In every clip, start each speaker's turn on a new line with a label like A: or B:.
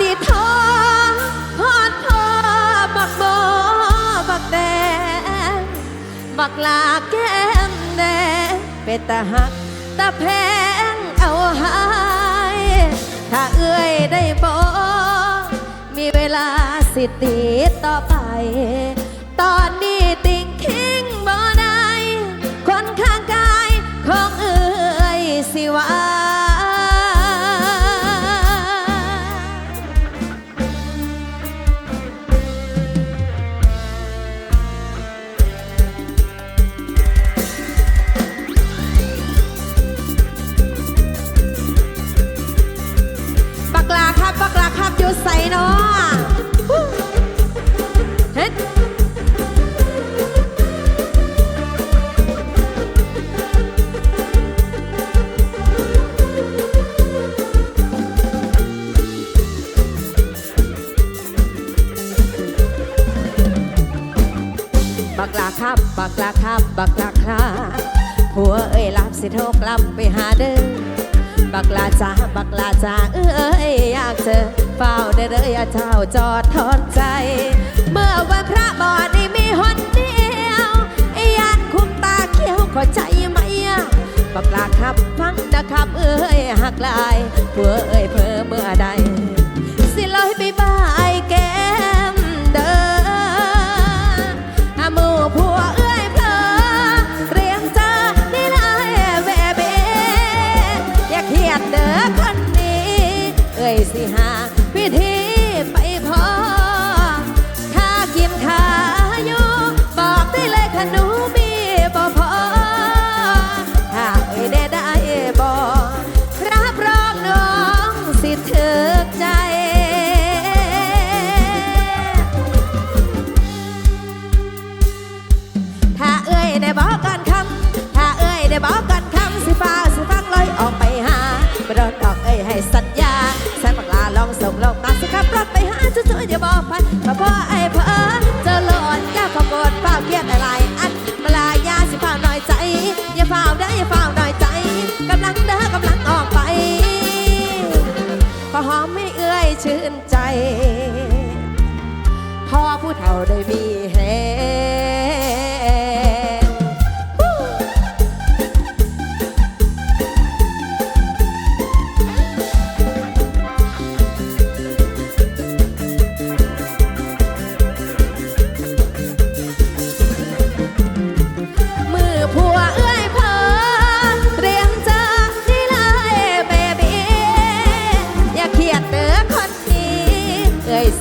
A: ติทอฮอดพอบักบอบักแดงบักลาแก้มแดงเป็นตาหักตาแพงเอาหาย ถ้าเอื้อยได้บอมีเวลาสิติต่อไป ตอนนี้ ใส่เนาะเฮ็ดบักลาครับ บักลาครับ บักลาครับผัวเอ้ยรับสิโทรกลับไปหาเด้อบักลาจ้าบักลาจ้าเอ้ยอยากเจอ เฝ้าได้เลยอาเจ้าจอดทอนใจ เมื่อวันพระบอดนี่มีหนเดียวไอ้ยานคุมตาเขียวขอใจไหมอะบักลาครับฟังนะครับเอ้ยหักลายเพื่อเอ้ยเพื่อเมื่อใด บอกพันมาพ่อไอ้เพ้อเจอหลอนอย่าขอกดเฝ้าเครียดอะไรอันมาลายาสิเฝ้าหน่อยใจ อย่าเฝ้าเด้ออย่าเฝ้าหน่อยใจกำลังเด้อกำลังออกไปพอหอมไม่เอื้อยชื่นใจพ่อผู้เฒ่าได้มี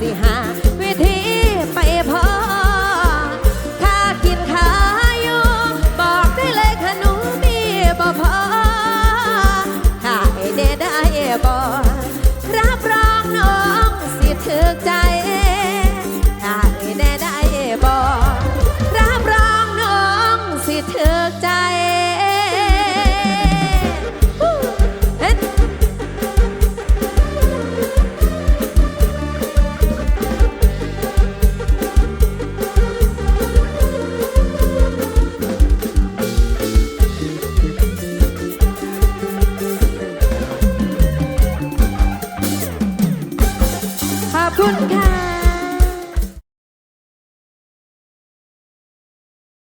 A: ิหา วิธีไปพอค่ากินค่าอยู่บอกได้เลยค่หนูมีบ่พอขายได้ได้บ่รับรองน้องสิถึกใจขายได้ได้บ่รับรองน้องสิถึกใจ